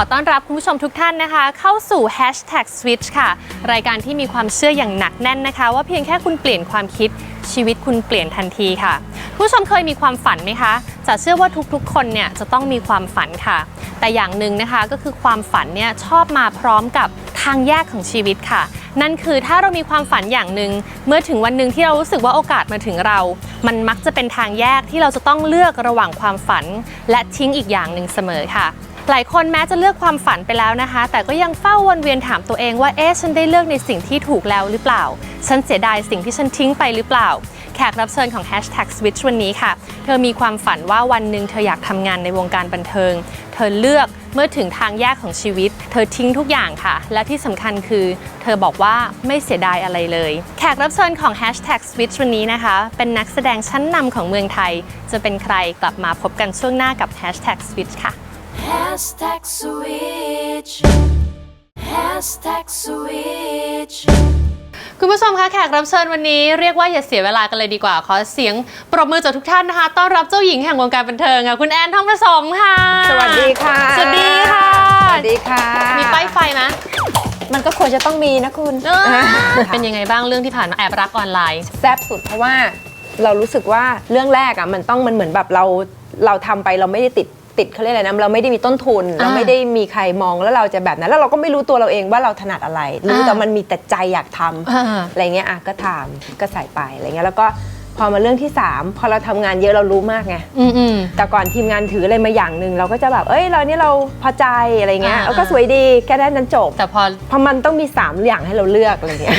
อต้อนรับคุณผู้ชมทุกท่านนะคะ เข้าสู่ Hashtag Switch ค่ะ รายการที่มีความเชื่ออย่างหนักแน่นนะคะ ว่าเพียงแค่คุณเปลี่ยนความคิดชีวิตคุณเปลี่ยนทันทีค่ะ คุณผู้ชมเคยมีความฝันไหมคะจะเชื่อว่าทุกๆ คนเนี่ยจะต้องมีความฝันค่ะ แต่อย่างหนึ่งนะคะก็คือความฝันเนี่ยชอบมาพร้อมกับทางแยกของชีวิตค่ะ นั่นคือถ้าเรามีความฝันอย่างหนึ่งเมื่อถึงวันหนึ่งที่เรารู้สึกว่าโอกาสมาถึงเรา มันมักจะเป็นทางแยกที่เราจะต้องเลือกระหว่างความฝัน และทิ้งอีกอย่างหนึ่งเสมอค่ะ หลายคนแม้จะเลือกความฝันไปแล้วนะคะ แต่ก็ยังเฝ้าวนเวียนถามตัวเองว่าเอ๊ะฉันได้เลือกในสิ่งที่ถูกแล้วหรือเปล่า ฉันเสียดายสิ่งที่ฉันทิ้งไปหรือเปล่า แขกรับเชิญของ Hashtag Switch วันนี้ค่ะ เธอมีความฝันว่าวันหนึ่งเธออยากทำงานในวงการบันเทิง เธอเลือกเมื่อถึงทางแยกของชีวิต เธอทิ้งทุกอย่างค่ะ และที่สำคัญคือ เธอบอกว่าไม่เสียดายอะไรเลย แขกรับเชิญของ Hashtag Switch วันนี้นะคะ เป็นนักแสดงชั้นนำของเมืองไทย จะเป็นใครกลับมาพบกันช่วงหน้ากับ Hashtag Switch ค่ะ Hashtag switch. Hashtag switch. คุณผู้ชมคะแขกรับเชิญวันนี้เรียกว่าอย่าเสียเวลากันเลยดีกว่า ขอเสียงปรบมือจากทุกท่านนะคะ ต้อนรับเจ้าหญิงแห่งวงการบันเทิงค่ะคุณแอนทองผสมค่ะ สวัสดีค่ะ สวัสดีค่ะ สวัสดีค่ะ มีป้ายไฟไหมมันก็ควรจะต้องมีนะคุณเออเป็นยังไงบ้างเรื่องที่ผ่านมาแอบรักออนไลน์ แซ่บสุดเพราะว่าเรารู้สึกว่าเรื่องแรกอะมันต้องมันเหมือนแบบเราเราทำไปเราไม่ได้ติด ติดเขาเรียกอะไรนะเราไม่ได้มีต้นทุน เราไม่ได้มีใครมองแล้วเราจะแบบนั้นแล้วเราก็ไม่รู้ตัวเราเองว่าเราถนัดอะไรรู้อ่าแต่มันมีแต่ใจอยากทำอ่าอะไรเงี้ยอะก็ทำก็ใส่ไปอะไรเงี้ยแล้วก็ พอมาเรื่องที่สามพอเราทำงานเยอะเรารู้มากไงอืมอืมแต่ก่อนทีมงานถืออะไรมาอย่างหนึ่งเราก็จะแบบเอ้ยเรานี่เราพอใจอะไรเงี้ยอ่าแล้วก็สวยดีแค่นั้นจบ แต่พอพอมันต้องมี 3 อย่างให้เราเลือกอะไรเงี้ย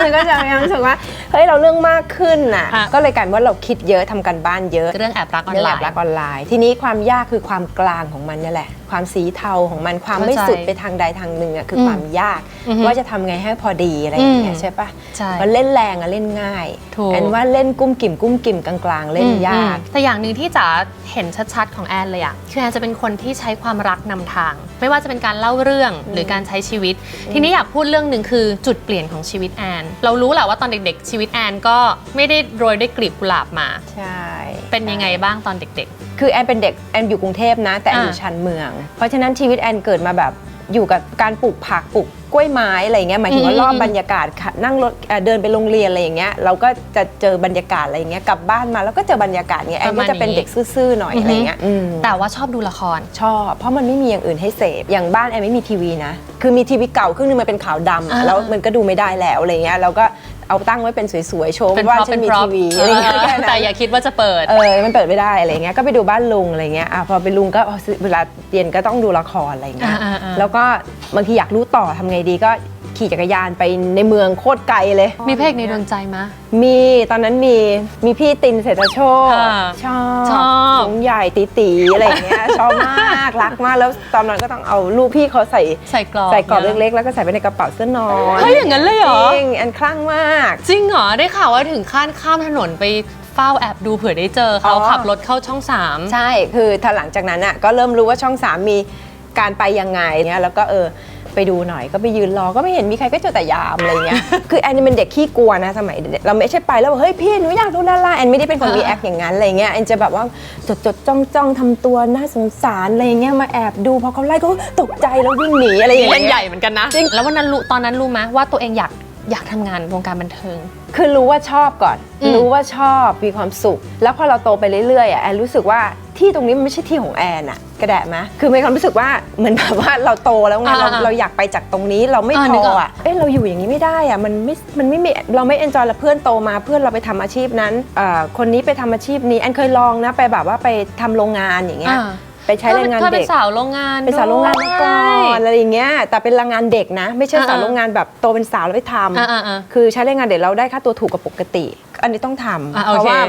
มันก็จะมีความรู้สึกว่าเฮ้ยเราเรื่องมากขึ้นน่ะอะก็เลยกลายเป็นว่าเราคิดเยอะทำกันบ้านเยอะเรื่องแอบรักออนเรื่องไลแอบน์รักออนไลน์ทีนี้ความยากคือความกลางของมันนี่แหละ ความสีเทาของมันความไม่เข้าใจสุดไปทางใดทางหนึ่งอะคืออมความยากอือฮึว่าจะทำไงให้พอดีอะไรอย่างเงี้อืยมใช่ปะใช่มันเล่นแรงอะเล่นง่ายถูกแอนว่าเล่นกุ้มกิ่มกุ้มกิ่มกลางๆ เล่นยากอืมแต่อย่างหนึ่งที่จ๋าเห็นชัดๆของแอนเลยอะคือแอนจะเป็นคนที่ใช้ความรักนำทาง ไม่ว่าจะเป็นการเล่าเรื่องหรือการใช้ชีวิต ทีนี้อยากพูดเรื่องหนึ่งคือจุดเปลี่ยนของชีวิตแอน เรารู้แหละว่าตอนเด็กๆ ชีวิตแอนก็ไม่ได้โรยด้วยกลีบกุหลาบมาใช่เป็นยังไงบ้างตอนเด็ก คือแอนเป็นเด็กแอนอยู่กรุงเทพนะ แต่แอนอยู่อ่าชานเมือง เพราะฉะนั้นชีวิตแอนเกิดมาแบบอยู่กับการปลูกผักปลูกกล้วยไม้อะไรเงี้ยหมายถึงว่าอืมรอบอืมบรรยากาศค่ะนั่งรถเอ่อเดินไปโรงเรียนอะไรอย่างเงี้ยเราก็จะเจอบรรยากาศอะไรเงี้ยกลับบ้านมาแล้วก็เจอบรรยากาศเงี้ยแอนก็จะเป็นเด็กซื่อๆหน่อยอะไรเงี้ยอืมๆแต่ว่าชอบดูละครชอบ เพราะมันไม่มีอย่างอื่นให้เสพอย่างบ้านแอนไม่มีทีวีนะ คือมีทีวีเก่าเครื่องนึงมันเป็นขาวดำอ่าอะแล้วมันก็ดูไม่ได้แล้วอะไรเงี้ยเราก็ เอาตั้งไว้เป็นสวยๆโชว์เป็นว่าพร็อพฉัเป็นนมีพร็อทีพวีอะไรเงี้ยแค่นั้นแต่อย่าคิดว่าจะเปิดเออมันเปิดไม่ได้อะไรเงี้ยก็ไปดูบ้านลุงอะไรเงี้ยอะพอไปลุงก็อ๋อซื้อเวลาเย็นก็ต้องดูละครอะไรเงี้ยอ่าๆๆแล้วก็บางทีอยากรู้ต่อทำไงดีก็ ขี่จักรยานไปในเมืองโคตรไกลเลย มีเพลงในดวงใจมะ มีตอนนั้นมีมีพี่ตินเศรษฐโชคอ่าชอบชอบสูงใหญ่ตีตีๆอะไรเงี้ยชอบมากรักมากแล้วตอนนั้นก็ต้องเอารูปพี่เขาใส่ใส่กรอบใส่กรอบเล็กๆ แล้วก็ใส่ไปในกระเป๋าเสื้อนอนเฮ้ยอย่างนั้นเลยเหรอ จริงอันคลั่งมาก จริงเหรอ ได้ข่าวว่าถึงขั้นข้ามถนนไปเฝ้าแอบดูเผื่อได้เจอเขาอ๋อ ขับรถเข้าช่องสาม ใช่ คือถ้าหลังจากนั้นอะก็เริ่มรู้ว่าช่องสามมีการไปยังไงเนี้ย แล้วก็เออ ไปดูหน่อยก็ไปยืนรอก็ไม่เห็นมีใครก็เจอแต่ยามอะไรเงี้ย คือแอนนี่เป็นเด็กขี้กลัวนะสมัยเด็กเราไม่ใช่ไปแล้วบอกเฮ้ยพี่หนูอยากดูดาราแอนไม่ได้เป็นคนอ่ามีแอคอย่างนั้นอะไรเงี้ยแอนจะแบบว่าจดจดจ้องจ้องทำตัวน่าสงสารอะไรเงี้ยมาแอบดูพอเขาไล่ก็ตกใจแล้ววิ่งหนีอะไรอย่างเล่นเงี้ยใหญ่เหมือนกันนะจริงแล้ววันนั้นรู้ตอนนั้นรู้ไหมว่าตัวเองอยากอยากทำงานวงการบันเทิง คือรู้ว่าชอบก่อนอืมรู้ว่าชอบมีความสุข แล้วพอเราโตไปเรื่อยๆอะแอนรู้สึกว่า ที่ตรงนี้มันไม่ใช่ที่ของแอนอะกระแดะไหมคือมีความรู้สึกว่าเหมือนแบบว่าเราโตแล้วไงเราอ่าๆเราอยากไปจากตรงนี้เราไม่อ่าพนึกอออกอะเอ้เราอยู่อย่างนี้ไม่ได้อะมันไม่มันไม่มีเราไม่เอนจอยแล้วเพื่อนโตมาเพื่อนเราไปทำอาชีพนั้นเอ่อคนนี้ไปทำอาชีพนี้แอนเคยลองนะไปแบบว่าไปทำโรงงานอย่างเงี้ยอ่าไปใช้แรงงานเธอเป็เด็นกสาวโรงงานเป็นสาวโรงงานมาก่อนอะไรอย่างเงี้ยแต่เป็นแรงงานเด็กนะ ไม่ใช่อ่าๆสาวโรงงานแบบโตเป็นสาวแล้วไปทำอ่าๆๆคือใช้แรงงานเด็กเราได้ค่าตัวถูกกว่าปกติ อันนี้ต้องทอะำโอเค เพราะว่า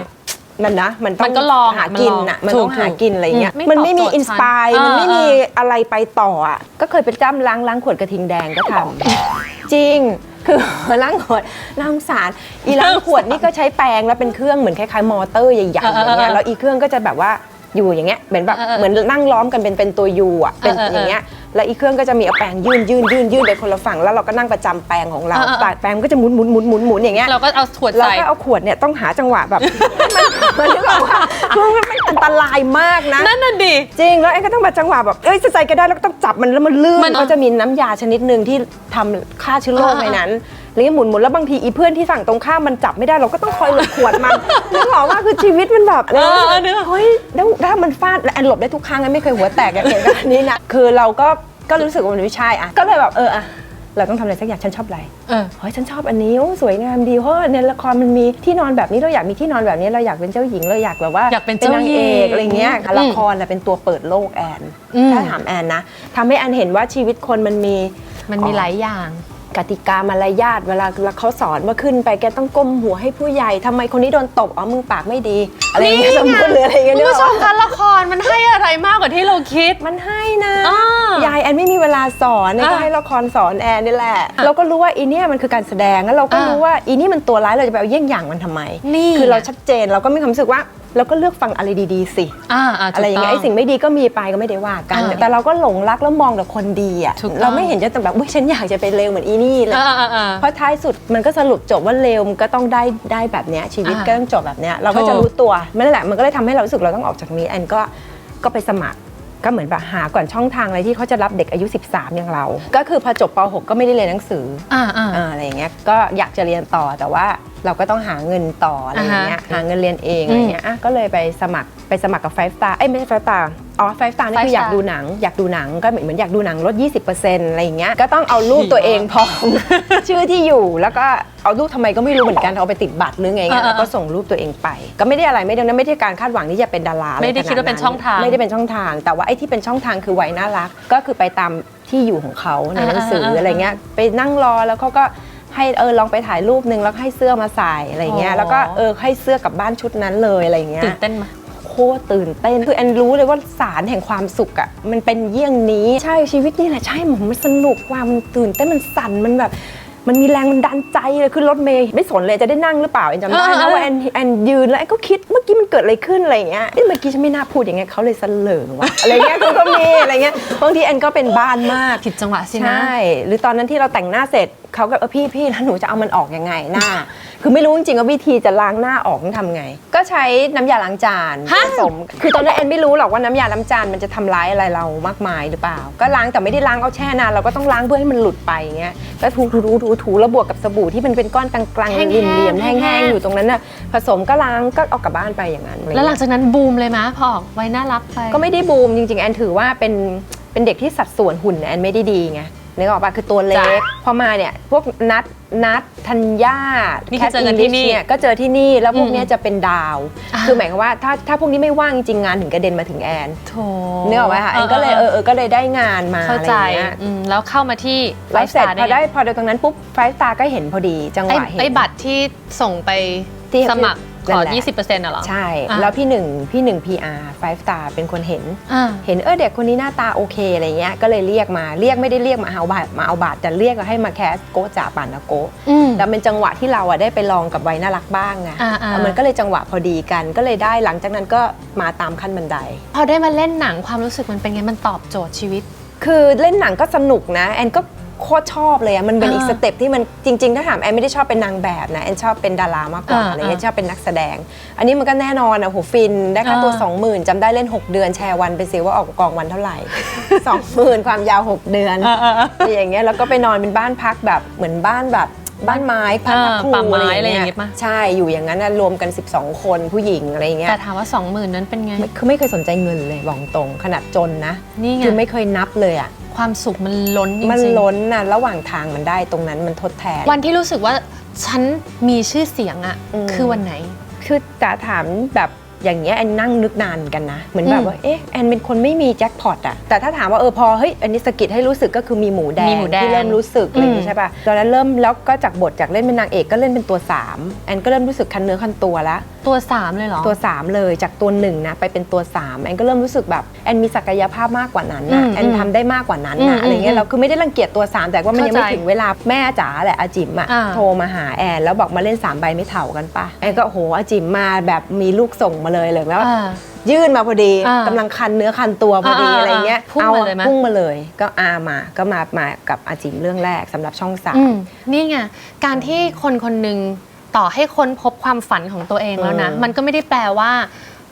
มันนะมันต้อมังนก็ลองหากินมันลองอะมันถูต้กองหากินอะไรเงี้ยอืมไม่มันไม่มีตอบโจทย์อินสปายฉันมันไม่มีเอออะไรไปต่ออะก็เคยไปจ้ำล้างล้างขวดกระทิงแดงก็ทำจริงคือ ล้างขวดล้างสารอีล้างขวดนี่ก็ใช้แปรงแล้วเป็นเครื่องเหมือนคล้ายๆมอเตอร์ใหญ่ๆอย่างเงี้ยแล้วอีเครื่องก็จะแบบว่า อยู่อย่างเงี้ยเหมือนแบบเออเออเหมือนนั่งล้อมกันเป็นเป็นตัวยูอะเป็นเออเอออย่างเงี้ยแล้วอีเครื่องก็จะมีเอาแปรงยื่นยื่นยื่นยื่นไปคนละฝั่งแล้วเราก็นั่งประจำแปรงของเราเออเออปากแปรงมันก็จะหมุนหมุนหมุนหมุนหมุนอย่างเงี้ย เราก็เอาขวดเราใส่ ก็เอาขวดเนี่ยต้องหาจังหวะแบบ มันมันนึกออกว่าคือมันมันอันตรายมากนะ นั่นน่ะดิ จริงแล้วไอ้ก็ต้องมาจังหวะแบบเอ้ยจะใจก็ได้แล้วก็ต้องจับมันแล้วมันลื่นมันเขาจะมีน้ำยาชนิดหนึ่งที่ทำฆ่าเชื้อโรคอ่าในนั้น แล้วก็หมุนหมุนแล้วบางทีอีเพื่อนที่ฝั่งตรงข้ามมันจับไม่ได้เราก็ต้องคอยหลบขวดมันนึกออกว่าคือชีวิตมันแบบเออเออนึกออกเฮ้ยแล้วถ้ามันฟาดแล้วแอนหลบได้ทุกครั้งแอนไม่เคยหัวแตกอย่างเหตุการณ์นี้นะคือเราก็ก็รู้สึกว่ามันไม่ใช่อะก็เลยแบบเอออะเราต้องทำอะไรสักอย่างฉันชอบอะไรเออเฮ้ยฉันชอบอันนี้โอ้สวยงามดีเพราะว่าในละครมันมีที่นอนแบบนี้เราอยากมีที่นอนแบบนี้เราอยากเป็นเจ้าหญิงเราอยากแบบว่าอยากเป็นเจ้าหญิงนางเอกอะไรเงี้ยอืมละครน่ะเป็นตัวเปิดโลกแอนอืมถ้าถามแอนนะทำให้แอนเห็นว่าชีวิตคนมันมีมันมีหลายอย่าง กติกามารยาทเวลาเขาสอนว่าขึ้นไปแกต้องก้มหัวให้ผู้ใหญ่ทำไมคนนี้โดนตบอ๋อมือปากไม่ดี อะไรอย่างเงี้ยสมมติหรืออะไรอย่างเงี้ยคุณนึกผู้อชอกมปะคะละครมันให้อะไรมากกว่าที่เราคิด มันให้นะ อ่ายายแอนไม่มีเวลาสอนเนี่ยก็อ่าให้ละครสอนแอนนี่แหละ เราก็รู้ว่าอีเนี่ยมันคือการแสดงแล้วเราก็อ่ารู้รู้ว่าอีนี่มันตัวร้ายเราจะไปเอาเยี่ยงอย่างมันทำไม นี่คือเราชัดเจนเราก็มีความรู้สึกว่า เราก็เลือกฟังอะไรดีๆสิอ่าอ่าอะไรอย่างเงี้ยไอ้สิ่งไม่ดีก็มีไปก็ไม่ได้ว่ากัน อ่าแต่เราก็หลงรักแล้วมองแต่คนดีอะถูกต้อง เราไม่เห็นจะแต่แบบอุ้ยฉันอยากจะไปเลวเหมือนอีนี่เลย อ่าอ่าอ่า เพราะท้ายสุดมันก็สรุปจบว่าเลวมันก็ต้องได้ได้แบบเนี้ยชีวิตอ่าก็ต้องจบแบบเนี้ยเราก็ถูกจะรู้ตัวนั่นแหละมันก็เลยทำให้เรารู้สึกเราต้องออกจากนี้แอนก็ก็ไปสมัคร ก็เหมือนแบบหาก่อนช่องทางอะไรที่เขาจะรับเด็กอายุ 13 อย่างเรา ก็คือพอจบป .6 ก็ไม่ได้เรียนหนังสืออ่าอ่า อ่าอะไรอย่างเงี้ยก็อยากจะเรียนต่อแต่ว่าเราก็ต้องหาเงินต่ออะไรอย่างเงี้ยอ่าฮะหาเงินเรียนเองอะไรเงี้ยอะก็เลยไปสมัครไปสมัครกับไฟฟ์สตาร์เอ้ยไม่ใช่ไฟฟ์สตาร์ อ๋อไฟฟ์สตาร์นี่คือ Five อยาก Star ดูหนัง อยากดูหนังก็เหมือนเหมือนอยากดูหนังลด 20%อะไรอย่างเงี้ยก็ต้องเอารูปตัวเองพร้อม ชื่อที่อยู่แล้วก็เอารูปทำไมก็ไม่รู้เหมือนกันเอาไปติดบัตรหรือไงเงี้ยอ่าๆแล้วก็ส่งรูปตัวเองไป ก็ไม่ได้อะไรไม่ได้ไม่ได้การคาดหวังที่จะเป็นดาราอะรไม่ได้คิดว่าเป็นขช่องทางไม่ได้เป็นช่องทาง แต่ว่าไอ้ที่เป็นช่องทางคือวัยน่ารัก ก็คือไปตามที่อยู่ของเขาในหนังสืออ่าๆๆอะไรเงี้ยไปนั่งรอแล้วเขาก็ให้เออลองไปถ่ายรูปนึงแล้วให้เสื้อมาใส่อะไรเงี้ยอ๋อแล้วก็เออให้เสื้อกลับบ้านชุดนั้นเลยอะไรเงี้ยตื่นเต้นไหม โคตรตื่นเต้นคือแอนรู้เลยว่าสารแห่งความสุขอะมันเป็นเยี่ยงนี้ใช่ชีวิตนี่แหละใช่ผมมันสนุกว่ามันตื่นเต้นมันสั่นมันแบบมันมีแรงมันดันใจเลยคือรถเมย์ไม่สนเลยจะได้นั่งหรือเปล่าแอนจำได้เออเอนะอว่าแอนแอนยืนแล้วแอนก็คิดเมื่อกี้มันเกิดอะไรขึ้นอะไรอย่างเงี้ยเอ้ยเมื่อกี้ฉันไม่น่าพูดอย่างเงี้ยเขาเลยเสลอว่ะอะไรเงี้ยคือก็มีอะไรเงี้ยบางทีแอนก็เป็นบ้านมากผิดจังหวะสิใชนะ่หรือตอนนั้นที่เราแต่งหน้าเสร็จ เขาก็เออพี่พี่แล้วหนูจะเอามันออกยังไงหน้า คือไม่รู้จริงๆว่าวิธีจะล้างหน้าออกต้องทำไง ก็ใช้น้ำยาล้างจานฮะผสม คือตอนนั้นแอนไม่รู้หรอกว่าน้ำยาล้างจานมันจะทำร้ายอะไรเรามากมายหรือเปล่า ก็ล้างแต่ไม่ได้ล้างเอาแช่นานเราก็ต้องล้างเพื่อให้มันหลุดไปอย่างเงี้ยก็ถูถูถูถูถูแล้วบวกกับสบู่ที่มันเป็นก้อนกลางๆแห้งๆเหลี่ยมๆแห้แห้งงๆ ๆ อยู่ตรงนั้นน่ะผสมก็ล้างก็เอากลับบ้านไปอย่างนั้นอะไรแล้วหลัเงี้งยจากนั้นบูมเลยมะพอออกไว้น่ารักไปก็ไม่ได้บูมจริงๆแอนถือว่าเป็นเป็นเด็กที่สัดส่วนหุ่นแอนไม่ได้ดีไง นึกออกปะคือตัวเล็ก จ้ะพอมาเนี่ยพวกนัดนัดธัญญานี่คือเจอกันที่นี่เนี่ยก็เจอที่นี่แล้วพวกเนี้ยอืม จะเป็นดาวอ่าคือหมายความว่าถ้าถ้าพวกนี้ไม่ว่างจริงๆงานถึงกระเด็นมาถึงแอนโถนึกออกไหมคะแอนก็เลยเออเออก็เลยได้งานมาเข้าอะไรใจอย่างเงี้ยอืมแล้วเข้ามาที่ ไลฟ์เสร็จ Five พอ Star ได้ไงพอได้ตรงนั้นปุ๊บไฟสตาร์ก็เห็นพอดีจังหไอ้วะเห็น ไอ้บัตรที่ส่งไปที่สมัคร ขนั่อนแหละ20%น่ะเหรอ ใช่อะแล้วพี่หนึ่งพี่หนึ่ง PR ไฟสตาร์เป็นคนเห็นอ่าเห็นเออเด็กคนนี้หน้าตาโอเคอะไรเงี้ยก็เลยเรียกมาเรียกไม่ได้เรียกมาเอาบาทมาเอาบาทแต่เรียกให้มาแคสโกะจ่าป่านนะโกะอืมแล้วเป็นจังหวะที่เราอะได้ไปลองกับไว้น่ารักบ้างไงอ่าๆเออมันก็เลยจังหวะพอดีกันก็เลยได้หลังจากนั้นก็มาตามขั้นบันได พอได้มาเล่นหนังความรู้สึกมันเป็นไงมันตอบโจทย์ชีวิต คือเล่นหนังก็สนุกนะแอนก็ โคตรชอบเลยอะมันเป็นอ่าอีกสเต็ปที่มันจริง ๆ ถ้าถามแอนไม่ได้ชอบเป็นนางแบบนะแอนชอบเป็นดารามากกว่าอ่าอะไรเงี้ยอ่าชอบเป็นนักแสดง อันนี้มันก็แน่นอนอะโหฟินได้ค่าตัวอ่า20,000จำได้เล่น 6 เดือนแชร์วันไปสิว่าออกกองวันเท่าไหร่ 20,000 ความยาว 6 เดือนอะไรอย่างเงี้ยแล้วก็ไปนอนเป็นบ้านพักแบบเหมือนบ้านแบบบ้านไม้พักอ่าครูป่าไม้อะไรอย่างอะไรอย่างเงี้เงี้ยยปะใช่อยู่อย่างนั้นนะรวมกัน 12 คนผู้หญิงอะไรอย่างเงี้ยแต่ถามว่า 20,000 นั้นเป็นไงไม่คือไม่เคยสนใจเงินเลยบอกตรงขนาดจนนะนี่ไงคือไม่เคยนับเลยอะ ความสุขมันล้นจริงๆ มันล้นนะระหว่างทางมันได้ตรงนั้นมันทดแทน วันที่รู้สึกว่าฉันมีชื่อเสียงอะอืม คือวันไหน คือจ๋าถามแบบ อย่างเงี้ยแอนนั่งนึกนานเหมือนกันนะ เหมือนแบอืบมว่าเอ๊ะแอนเป็นคนไม่มีแจ็คพอตอะแต่ถ้าถามว่าเออพอเฮ้ยอันนี้สะกิดให้รู้สึกก็คือมีหมูแดมีงหมูแดงที่เริ่มรู้สึกอะไรอย่างอืงี้มใช่ป่ะตอนนั้นเริ่มแล้วก็จากบทจากเล่นเป็นนางเอกก็เล่นเป็นตัวสามแอนก็เริ่มรู้สึกคันเนื้อคันตัวแล้วตัว3เลยเหรอ ตัว 3 เลยจากตัวหนึ่งนะไปเป็นตัว 3 แอนก็เริ่มรู้สึกแบบแอนมีศักยภาพมากกว่านั้นนะอืมแอนทำได้มากกว่านั้นอืมนะอะไรเงี้อืยมเราคือไม่ได้รังเกียจตัว 3 แต่ว่ามันยังไม่เข้าใจถึงเวลาแม่จ๋าแหละอาจิ๋มอะอ่า โทรมาหาแอนแล้วบอกมาเล่น3ใบไม่เท่ากันปะแอนก็โอ้โหอาจิ๋มมาแบบมีลูกส่งมาเลยเลยว่าอ่ายื่นมาพอดีอ่ากำลังคันเนื้อคันตัวพอดีอ่าอะไรเงี้ยพุ่งมาเลยไหม พุ่งมาเลย ก็อามาก็มามากับอาจิมเรื่องแรกสำหรับช่องสาม อืมนี่ไงการที่คนคนหนึ่งต่อให้ค้นพบความฝันของตัวเองแล้วนะ อืม มันก็ไม่ได้แปลว่า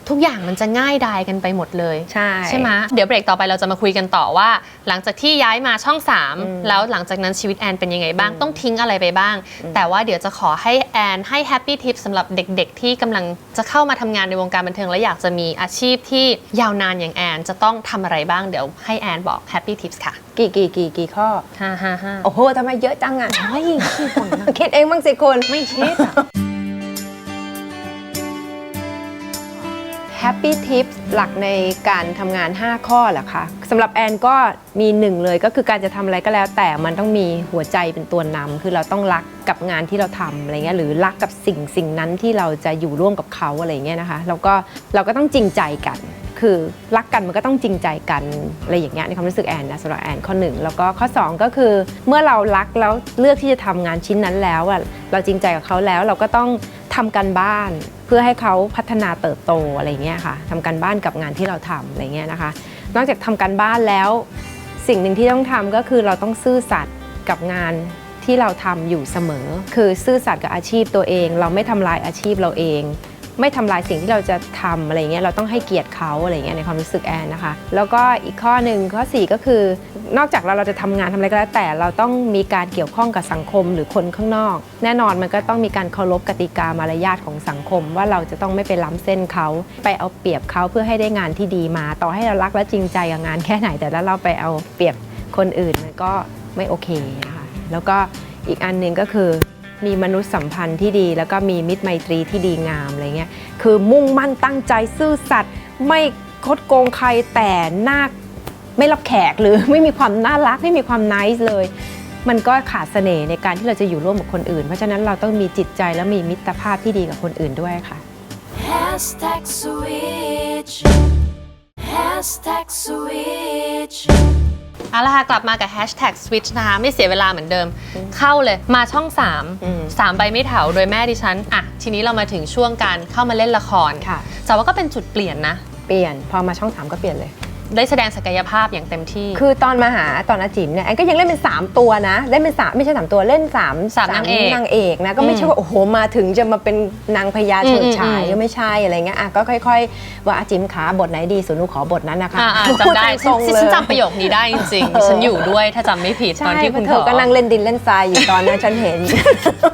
ทุกอย่างมันจะง่ายดายกันไปหมดเลย ใช่ใช่ไหมเดี๋ยวเบรกต่อไปเราจะมาคุยกันต่อว่า หลังจากที่ย้ายมาช่อง 3 แล้วหลังจากนั้นชีวิตแอนเป็นยังไงบ้างต้องทิ้งอะไรไปบ้าง แต่ว่าเดี๋ยวจะขอให้แอนให้แฮปปี้ทิปสำหรับเด็กๆ ที่กำลังจะเข้ามาทำงานในวงการบันเทิงและอยากจะมีอาชีพที่ยาวนานอย่างแอนจะต้องทำอะไรบ้างเดี๋ยวให้แอนบอกแฮปปี้ทิปส์ค่ะกี่กี่กี่กี่ข้อฮ่าฮ่าฮ่าโอ้โหทำไมเยอะจังอะเฮ้ยขี้บ่นนะคิดเองบ้างสิคุณไม่คิด Happy Tips หลักในการทำงาน 5 ข้อเหรอคะสำหรับแอนก็มีหนึ่งเลยก็คือการจะทำอะไรก็แล้ว แต่มันต้องมีหัวใจเป็นตัวนำคือเราต้องรักกับงานที่เราทำอะไรเงี้ยหรือรักกับสิ่งสิ่งนั้นที่เราจะอยู่ร่วมกับเขาอะไรเงี้ยนะคะแล้วก็เราก็ต้องจริงใจกัน คือรักกันมันก็ต้องจริงใจกันอะไรอย่างเงี้ยในความรู้สึกแอนนะสำหรับแอนข้อหนึ่งแล้วก็ข้อสองก็คือเมื่อเรารักแล้วเลือกที่จะทำงานชิ้นนั้นแล้วอะเราจริงใจกับเขาแล้วเราก็ต้องทำกันบ้าน เพื่อให้เขาพัฒนาเติบโตอะไรเงี้ยค่ะทำกันบ้านกับงานที่เราทำอะไรเงี้ยนะคะ นอกจากทำกันบ้านแล้ว สิ่งหนึ่งที่ต้องทำก็คือเราต้องซื่อสัตย์กับงานที่เราทำอยู่เสมอ คือซื่อสัตย์กับอาชีพตัวเอง เราไม่ทำลายอาชีพเราเอง ไม่ทำลายสิ่งที่เราจะทำอะไรเงี้ยเราต้องให้เกียรติเขาอะไรเงี้ยในความรู้สึกแอนนะคะ แล้วก็อีกข้อหนึ่งข้อ 4 ก็คือนอกจากเราเราจะทำงานทำอะไรก็แล้วแต่เราต้องมีการเกี่ยวข้องกับสังคมหรือคนข้างนอก แน่นอนมันก็ต้องมีการเคารพกติกามารยาทของสังคม ว่าเราจะต้องไม่ไปล้ำเส้นเขา ไปเอาเปรียบเขาเพื่อให้ได้งานที่ดีมา ต่อให้เรารักและจริงใจกับงานแค่ไหน แต่แล้วเราไปเอาเปรียบคนอื่นมันก็ไม่โอเคนะคะแล้วก็อีกอันหนึ่งก็คือ มีมนุษยสัมพันธ์ที่ดี แล้วก็มีมิตรไมตรีที่ดีงามอะไรเงี้ยคือมุ่งมั่นตั้งใจซื่อสัตย์ไม่คดโกงใครแต่หน้าไม่รับแขกหรือไม่มีความน่ารักไม่มีความนิสเลย มันก็ขาดเสน่ห์ในการที่เราจะอยู่ร่วมกับคนอื่น เพราะฉะนั้นเราต้องมีจิตใจและมีมิตรภาพที่ดีกับคนอื่นด้วยค่ะ Hashtag switch. Hashtag switch. เอาละค่ะกลับมากับ hashtag switch นะคะไม่เสียเวลาเหมือนเดิม เข้าเลยมาช่อง อืม3 3ใบไม่เถาโดยแม่ดิฉันอะทีนี้เรามาถึงช่วงการเข้ามาเล่นละครค่ะ แต่ว่าก็เป็นจุดเปลี่ยนนะ เปลี่ยน พอมาช่องสามก็เปลี่ยนเลย ได้แสดงศักยภาพอย่างเต็มที่ คือตอนมาหาตอนอาจิมเนี่ยแอนก็ยังเล่นเป็น 3 ตัวนะเล่นเป็นสามไม่ใช่3ตัวเล่น3สามนางเอกนางเอกนะก็ไม่ใช่ว่าโอ้โหมาถึงจะมาเป็นนางพญาเฉิดฉายอืมอืมก็ไม่ใช่อะไรเงี้ยอะก็ค่อย ๆ ว่าอาจิมขาบทไหนดีส่วนหนูขอบทนั้นนะคะอ่าอ่าพูจำได้ตรงๆฉันเลยฉันจำประโยคนี้ได้จริงเออๆฉันอยู่ด้วยถ้าจำไม่ผิดตอนใช่ที่เพคุณราะเธขออก็นั่งเล่นดินเล่นทรายอยู่ตอนนั้นฉันเห็น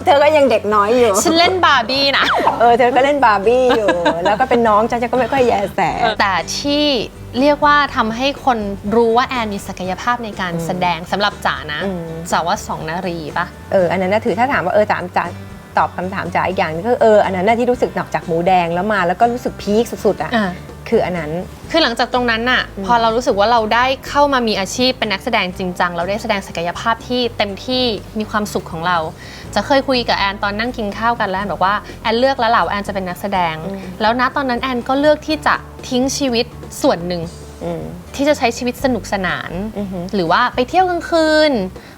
เธอก็ยังเด็กน้อยอยู่ฉันเล่นบาร์บี้นะเออเธอก็เล่นบาร์บี้อยู่ แล้วก็เป็นน้องฉันฉันก็ไม่ค่อยแยแสแต่ที่ เรียกว่าทำให้คนรู้ว่าแอนมีศักยภาพในการแสดงสำหรับจ๋านะอืมจ๋าว่าสองนารีปะเอออันนั้นนะถือถ้าถามว่าเออถามจ๋าตอบคำถามจ๋าอีกอย่างนึงก็คือเอออันนั้นน่ะที่รู้สึกหนักจากหมูแดงแล้วมาแล้วก็รู้สึกพีคสุดๆอะอ่า คืออันนั้น คือหลังจากตรงนั้นน่ะ พอเรารู้สึกว่าเราได้เข้ามามีอาชีพเป็นนักแสดงจริงจังเราได้แสดงศักยภาพที่เต็มที่มีความสุขของเรา จะเคยคุยกับแอนตอนนั่งกินข้าวกันแล้วแอนบอกว่าแอนเลือกแล้วแหละว่าแอนจะเป็นนักแสดงอืมแล้วนะตอนนั้นแอนก็เลือกที่จะทิ้งชีวิตส่วนหนึ่งอืมที่จะใช้ชีวิตสนุกสนานอือหือหรือว่าไปเที่ยวกลางคืน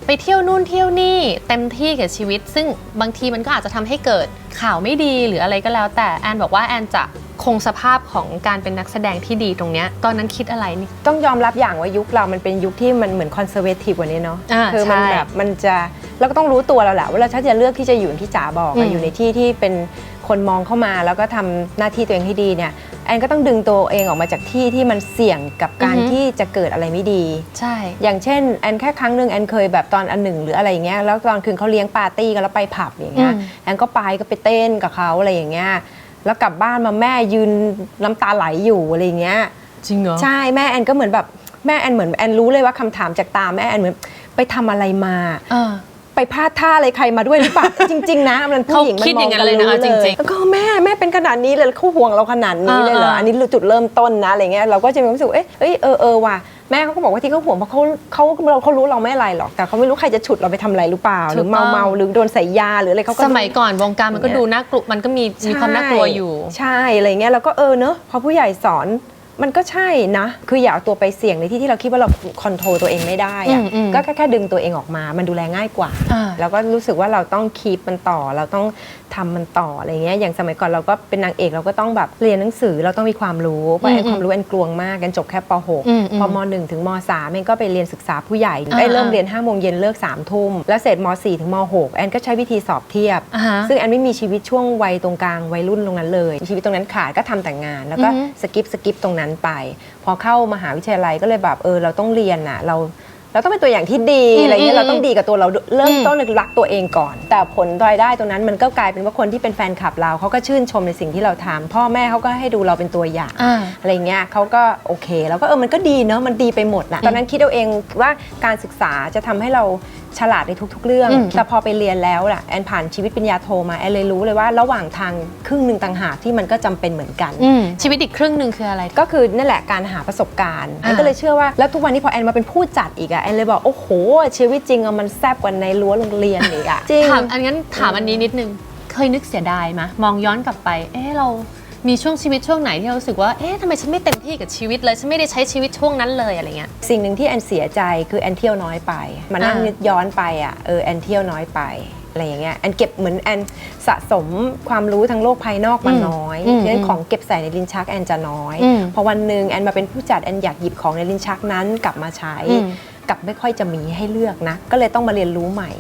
ไปเที่ยวนู่นเที่ยวนี่เต็มที่กับชีวิต ซึ่งบางทีมันก็อาจจะทำให้เกิดข่าวไม่ดีหรืออะไรก็แล้ว แต่แอนบอกว่าแอนจะ คงสภาพของการเป็นนักแสดงที่ดีตรงเนี้ยตอนนั้นคิดอะไรนี่ ต้องยอมรับอย่างว่ายุคเรามันเป็นยุคที่มันเหมือนคอนเซอร์เวทีฟกว่านี้เนาะอ่าคือมันใช่แบบมันจะเราก็ต้องรู้ตัวเราแหละว่าเราถ้าจะเลือกที่จะอยู่อย่างที่จ๋าบอกอือะม อยู่ในที่ที่เป็นคนมองเข้ามาแล้วก็ทำหน้าที่ตัวเองให้ดีเนี่ยแอนก็ต้องดึงตัวเองออกมาจากที่ที่มันเสี่ยงกับการอือฮึที่จะเกิดอะไรไม่ดี ใช่ อย่างเช่นแอนแค่ครั้งหนึ่งแอนเคยแบบตอนอันหนึ่งหรืออะไรอย่างเงี้ยแล้วตอนคืนเขาเลี้ยงปาร์ตี้กันแล้วไปผับอย่างเงี้ยอืมแอนก็ไปก็ไปเต้นกับเขาอะไรอย่างเงี้ย แล้วกลับบ้านมาแม่ยืนน้ำตาไหลอยู่อะไรอย่างเงี้ย จริงเหรอ ใช่แม่แอนก็เหมือนแบบแม่แอนเหมือนแอนรู้เลยว่าคำถามจากตาแม่แอนเหมือนไปทำอะไรมา เออ ไปพลาดท่าอะไรใครมาด้วยหรือเปล่า จริง ๆ นะมันผู้หญิงมันเขาคิดมอองย่างนั้กันนเลยนะรู้เอาจริงๆแล้วก็แม่แม่เป็นขนาดนี้เลยแล้วเขาห่วงเราขนาดนี้เลยเหรอเออเอออัอันนี้จุดเริ่มต้นนะอะไรเงี้ยเราก็จะมีความรู้สึกเอ้ยเอ้ยเออเออว่ะ แม่เขาก็บอกว่าที่เขาห่วงเพราะเขาเขาเราเขารู้เราไม่อะไรหรอกแต่เขาไม่รู้ใครจะฉุดเราไปทำอะไรหรือเปล่าหรือเมาเมาหรือโดนใส่ยาหรืออะไรเขาก็ สมัยก่อนวงการมันก็ดูน่ากลัวมันก็มีมีความน่ากลัวอยู่ ใช่อะไรเงี้ยแล้วก็เออเนอะพอผู้ใหญ่สอน มันก็ใช่นะ คืออย่าเอาตัวไปเสี่ยงในที่ที่เราคิดว่าเราคอนโทรลตัวเองไม่ได้อะอืมอืมก็แค่แค่ดึงตัวเองออกมา มันดูแลง่ายกว่า อ่า แล้วก็รู้สึกว่าเราต้องคีปมันต่อ เราต้องทำมันต่ออะไรเงี้ย อย่างสมัยก่อนเราก็เป็นนางเอกเราก็ต้องแบบเรียนหนังสือเราต้องมีความรู้เพราะแอนความรู้แอนกลวงมากแอนจบแค่ป อืมอืม .6 พอม .1 ถึงม .3 แอนก็ไปเรียนศึกษาผู้ใหญ่อ่า ได้เริ่มเรียน5โมงเย็นเลิก3ทุ่มแล้วเสร็จม .4 ถึงม .6 แอนก็ใช้วิธีสอบเทียบ อ่าฮะ ซึ่งแอนไม่มีชีวิตช่วงวัยตรงกลางวัยรุ่นตรงนั้นเลย ชีวิตตรงนั้นขาดก็ทำแต่งงาน แล้วก็อือฮึสกิปสกิปตรงนั้นไป พอเข้ามหาวิทยาลัยก็เลยแบบเออเราต้องเรียนน่ะเรา เราต้องเป็นตัวอย่างที่ดีอืมอะไรเงี้อืยมเราต้องดีกับตัวเราเริ่มอืมต้นรักตัวเองก่อน แต่ผลรายได้ตรงนั้นมันก็กลายเป็นว่าคนที่เป็นแฟนคลับเราเขาก็ชื่นชมในสิ่งที่เราทำพ่อแม่เขาก็ให้ดูเราเป็นตัวอย่างอ่าอะไรเงี้ยเขาก็โอเค แล้วก็เออมันก็ดีเนาะมันดีไปหมดนะตอนนั้นคิดเอาเองว่าการศึกษาจะทำให้เราฉลาดในทุก ๆ เรื่องอืมแต่พอไปเรียนแล้วล่ะแอนผ่านชีวิตปริญญาโทมาแอนเลยรู้เลยว่าระหว่างทางครึ่งหนึ่งต่างหากที่มันก็จำเป็นเหมือนกันอืมชีวิตอีกครึ่งหนึ่งคืออะไร ก็คือนั่นแหละการหาประสบการณ์แออ่านก็เลยเชื่อว่าแล้วทุกวันนี้พอแอนมาเป็นผู้จัดอีกอะแอนเลยบอกโอ้โห ชีวิตจริงอะมันแซบกว่าในรั้วโรงเรียนอีกอะจริงถามอันงั้นถามอันนี้นิดนึง เคยนึกเสียดายไหมมองย้อนกลับไป เอ๊ะเรามีช่วงชีวิตช่วงไหนที่เรารู้สึกว่า เอ๊ะทำไมฉันไม่เต็มที่กับชีวิตเลย ฉันไม่ได้ใช้ชีวิตช่วงนั้นเลยอะไรเงี้ย สิ่งหนึ่งที่แอนเสียใจคือแอนเที่ยวน้อยไป มานั่งอ่านึนึกย้อนไปอะ เออแอนเที่ยวน้อยไปอะไรอย่างเงี้ย แอนเก็บเหมือนแอนสะสมความรู้ทางโลกภายนอกมาอืมน้อยอืมฉะนั้นของเก็บใส่ในลิ้นชักแอนจะน้อยอืมพอวันหนึ่งแอนมาเป็นผู้จัดแอนอยากหยิบของในลิ้นชักนั้นกลับมาใช้อืม กลับไม่ค่อยจะมีให้เลือกนะ ก็เลยต้องมาเรียนรู้ใหม่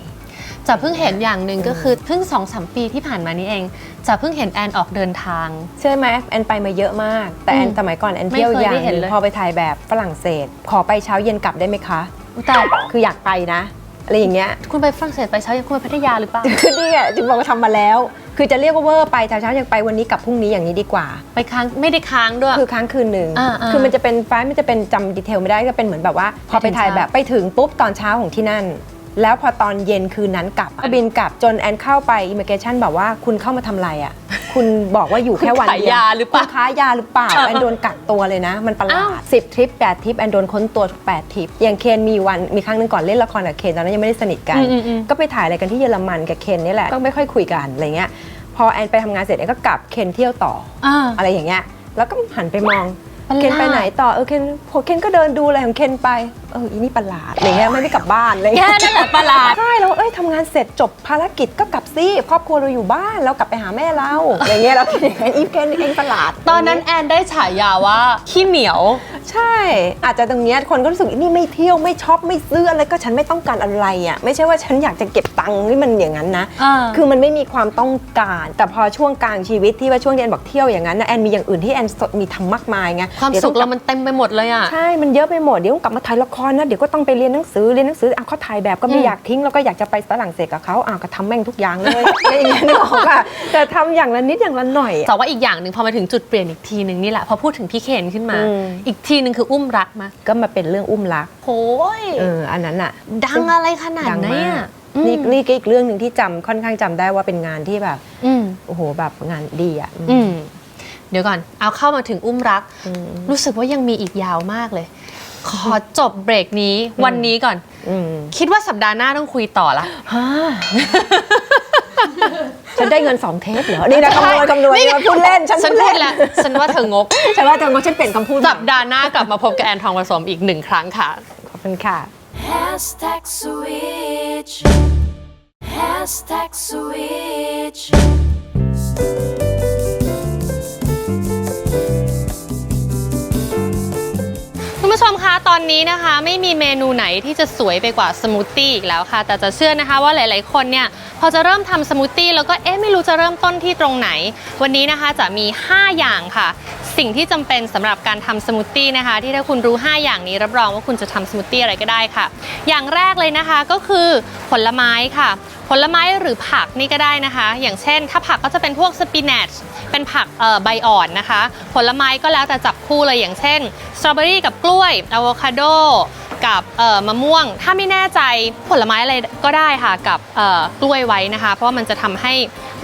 จะเพิ่งเห็นอย่างหนึ่งก็คือเพิ่งสองสามปีที่ผ่านมานี้เอง จะเพิ่งเห็นแอนออกเดินทางใช่ไหมแอนไปมาเยอะมาก แต่แอนอืมสมัยก่อนแอนเที่ยวไม่เคยอย่างได้เห็นหนึ่งเลยพอไปถ่ายแบบฝรั่งเศส ขอไปเช้าเย็นกลับได้ไหมคะอุ๊ยแต่คืออยากไปนะ อะไรอย่างเงี้ยคุณไปฝรั่งเศสไปเช้ายังคุณไปพัทยาหรือเปล่า คือนี่อะจึงบอกว่าทำมาแล้ว คือจะเรียกว่าเวอร์ไปเช้าเช้ายังไปวันนี้กลับพรุ่งนี้อย่างนี้ดีกว่า ไปค้างไม่ได้ค้างด้วย คือค้างคืนหนึ่งอ่าอ่าคือมันจะเป็นไฟล์มันจะเป็นจำดีเทลไม่ได้ก็เป็นเหมือนแบบว่า พอไปถ่ายแบบไปถึงปุ๊บตอนเช้าของที่นั่น แล้วพอตอนเย็นคืนนั้นกลับก็บินกลับจนแอนเข้าไปอิมิเกชันบอกว่าคุณเข้ามาทำอะไรอะ คุณบอกว่าอยู่แค่วันขายเดียวยาหรือเปล่า คุณค้ายาหรือเปล่าเออแอนโดนกักตัวเลยนะ มันประหลาอ้าว ดสิบทริปแปดทริปแอนโดนค้นตัวแปดทริปอย่างเคนมีวันมีครั้งหนึ่งก่อนเล่นละครกับเคนตอนนั้นยังไม่ได้สนิทกันอืมอืมอืมก็ไปถ่ายอะไรกันที่เยอรมันกับเคนนี่แหละก็ไม่ค่อยคุยกันอะไรเงี้ยพอแอนไปทำงานเสร็จแอนก็กลับเคนเที่ยวต่อ อ่า อะไรอย่างเงี้ย แล้วก็หันไปมอง ประหลาด เคนไปไหนต่อ เออ เคนโหเคนก็เดินดูอะไรของเคนไปเอออีนี่ประหลาดอะไรเงี้ยไม่ได้กลับบ้านอะไรแค่เงี้ย นั้นแหละประหลาด ใช่แล้วเอ้ยทำงานเสร็จจบภารกิจก็กลับซิครอบครัวเราอยู่บ้านเรากลับไปหาแม่เราอะไรเงี้ยเราคิดอย่างนั้นอีฟเคนเองประหลาดตอนนั้นแอนได้ฉายาว่าขี้เหนียว ใช่ อาจจะตรงเนี้ยคนก็รู้สึกนี่ไม่เที่ยวไม่ช็อปไม่ซื้ออะไรก็ฉันไม่ต้องการอะไรอะไม่ใช่ว่าฉันอยากจะเก็บตังค์นี่มันอย่างนั้นนะ อ่า คือมันไม่มีความต้องการ แต่พอช่วงกลางชีวิตที่ว่าช่วงที่แอนบอกเที่ยวอย่างนั้นนะแอนมีอย่างอื่นที่แอนมีทำมากมายไงความดี๋ยสุต้ของกลัเราบมันเต็มไปหมดเลยอะ ใช่ มันเยอะไปหมด เดี๋ยวต้องกลับมาถ่ายละครนะเดี๋ยวก็ต้องไปเรียนหนังสือเรียนหนังสืออะเขาถ่ายแบบก็ไม่อืมอยากทิ้งแล้วก็อยากจะไปฝรั่งเศสกับเขาอะก็ทำแม่งทุกอย่างเลยอะไรอย่างเงี้ยนึกออกป่ะแต่ทำอย่างละนิดอย่างละหน่อย แต่ว่าอีกอย่างหนึ่งพอมาถึงจุดเปลี่ยนอีกทีหนึ่งนี่แหละพอพูดถึงพี่เคนขึ้นมา อืม อีกทีหนึ่งคืออุ้มรักมาก็มาเป็นเรื่องอุ้มรักโอ้ยเอออันนั้นอะ ดังอะไรขนาดดังนี้มากอะนี่อืมนี่ก็อีกเรื่องหนึ่งที่จำค่อนข้างจำได้ว่าเป็นงานที่แบบอืมโอ้โหแบบงานดีอะอืมอืมเดี๋ยวก่อนเอาเข้ามาถึงอุ้มรัก อืม รู้สึกว่ายังมีอีกยาวมากเลย ขอจบเบรกนี้วันนี้ก่อนอืมคิดว่าสัปดาห์หน้าต้องคุยต่อละฮะฉันได้เงินสองเทปเหรอ นี่นะคำนวณคำนวณนี่มาพูดเล่น ฉันฉันพูพูดดเล่นแล้วฉันว่าเธองกฉันว่าเธอว่าฉันเปลี่ยนคำพูดสัปดาห์หน้ากลับมาพบกับแอนทองผสมอีกหนึ่งครั้งค่ะ ขอบคุณค่ะ Hashtag switch. Hashtag switch. ผู้ชมคะตอนนี้นะคะไม่มีเมนูไหนที่จะสวยไปกว่าสมูทตี้อีกแล้วค่ะ แต่จะเชื่อนะคะว่าหลาย ๆ คนเนี่ยพอจะเริ่มทำสมูทตี้แล้วก็เอ๊ะไม่รู้จะเริ่มต้นที่ตรงไหน วันนี้นะคะจะมี 5 อย่างค่ะ สิ่งที่จำเป็นสำหรับการทำสมูทตี้นะคะ ที่ถ้าคุณรู้ 5 อย่างนี้รับรองว่าคุณจะทำสมูทตี้อะไรก็ได้ค่ะ อย่างแรกเลยนะคะก็คือผลไม้ค่ะ ผลไม้หรือผักนี่ก็ได้นะคะ อย่างเช่น ถ้าผักก็จะเป็นพวกสปินัชเป็นผักใบอ่อนนะคะ ผลไม้ก็แล้วแต่จับคู่เลยอย่างเช่นสตรอเบอรี่กับกล้วยอะโวคาโดกับมะม่วง ถ้าไม่แน่ใจผลไม้อะไรก็ได้ค่ะกับกล้วยไว้นะคะ เพราะว่ามันจะทำให้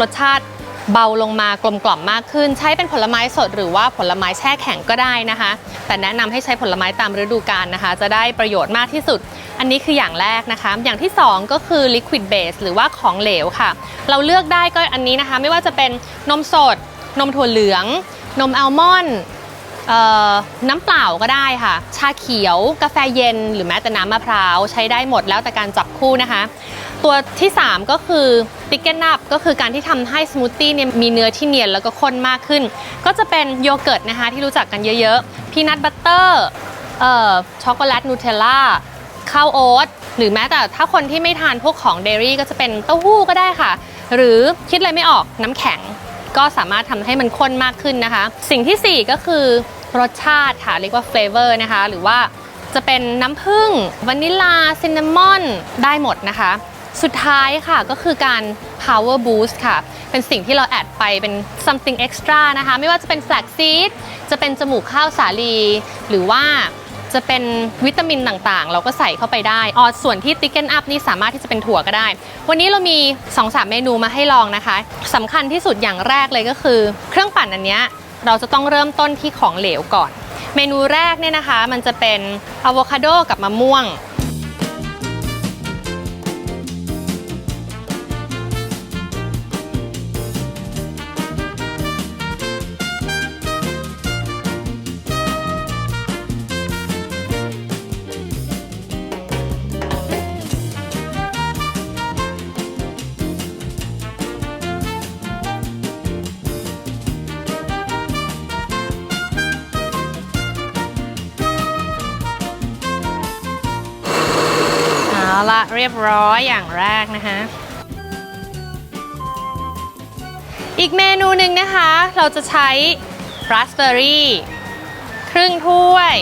รสชาติ เบาลงมากลมกล่อมมากขึ้น ใช้เป็นผลไม้สดหรือว่าผลไม้แช่แข็งก็ได้นะคะ แต่แนะนำให้ใช้ผลไม้ตามฤดูกาลนะคะ จะได้ประโยชน์มากที่สุด อันนี้คืออย่างแรกนะคะ อย่างที่ 2 ก็คือ liquid base หรือว่าของเหลวค่ะ เราเลือกได้ก็อันนี้นะคะ ไม่ว่าจะเป็นนมสด นมถั่วเหลือง นมอัลมอนด์ น้ำเปล่าก็ได้ค่ะ ชาเขียว กาแฟเย็น หรือแม้แต่น้ำมะพร้าวใช้ได้หมดแล้วแต่การจับคู่นะคะ ตัวที่ 3 ก็คือติกเก n นับก็คือการที่ทำให้สมูทตี้เนี่ยมีเนื้อที่เนียนแล้วก็ข้นมากขึ้น ก็จะเป็นโยเกิร์ตนะคะที่รู้จักกันเยอะๆ พีนัทบัตเตอร์ช็อกโกแลตนูเทลล่าข้าวโอ๊ตหรือแม้แต่ถ้าคนที่ไม่ทานพวกของเดรี่ก็จะเป็นเต้าหู้ก็ได้ค่ะ หรือคิดอะไรไม่ออกน้ำแข็ง ก็สามารถทำให้มันข้นมากขึ้นนะคะ สิ่งทีสี่4 ก็คือรสชาติค่ะเรียกว่า flavor นะคะ หรือว่าจะเป็นน้ำผึ้งวานิลลาซินนามอนได้หมดนะคะ สุดท้ายค่ะก็คือการ power boost ค่ะ เป็นสิ่งที่เราแอดไปเป็น something extra นะคะ ไม่ว่าจะเป็น flax seed จะเป็นจมูกข้าวสาลี หรือว่า จะเป็นวิตามินต่างๆ เราก็ใส่เข้าไปได้อ๋อส่วนที่ติกลิ่นอัพนี่สามารถที่จะเป็นถั่วก็ได้ วันนี้เรามี 2-3 เมนูมาให้ลองนะคะสำคัญที่สุดอย่างแรกเลยก็คือ เครื่องปั่นอันเนี้ยเราจะต้องเริ่มต้นที่ของเหลวก่อน เมนูแรกเนี่ยนะคะ มันจะเป็นอะโวคาโดกับมะม่วง รียบร้อยอย่างแรกนะคะอีกเมนูหนึ่งนะคะ เราจะใช้ราสเบอร์รี่ ครึ่งถ้วย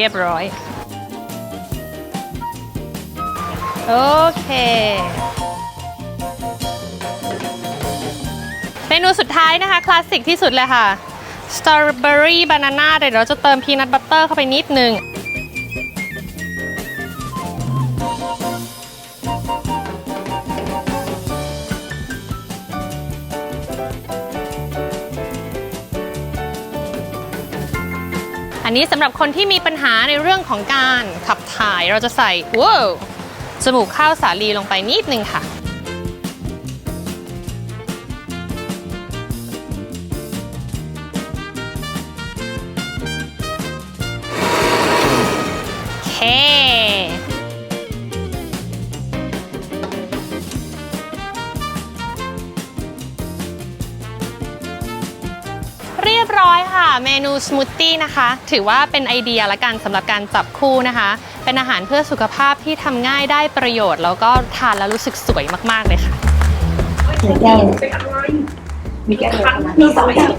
รียบร้อย โอเค เมนูสุดท้ายนะคะ คลาสสิกที่สุดเลยค่ะสตรอเบอรี่บานาน่าเดี๋ยวเราจะเติมพีนัทบัตเตอร์เข้าไปนิดนึง อันนี้สำหรับคนที่มีปัญหาในเรื่องของการขับถ่ายเราจะใส่ว้าวจมูกข้าวสาลีลงไปนิดนึงค่ะ นูสมูทตี้นะคะ ถือว่าเป็นไอเดียละกันสำหรับการจับคู่นะคะ เป็นอาหารเพื่อสุขภาพที่ทำง่ายได้ประโยชน์ แล้วก็ทานแล้วรู้สึกสวยมาก ๆ เลยค่ะมีแก้วมีแก้วมีสองแก้ว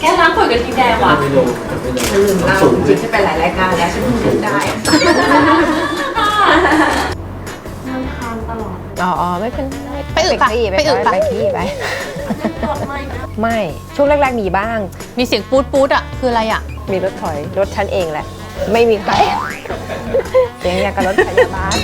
แก้น้ำผลกระทิงแดงว่ะไม่ลงไม่ลงลืมเราจริงๆฉันไปหลายรายการแล้วฉันเพิ่งนึกได้อ๋ออ๋อไม่เป็นไร ไปอึปะไปอึปะไปขี้ไป ไม่ช่วงแรกๆมีบ้าง มีเสียงปู๊ดปู๊ดอะ คืออะไรอะ มีรถถอยรถฉันเองแหละ ไม่มีใครเสียงอยากกับรถพยาบาล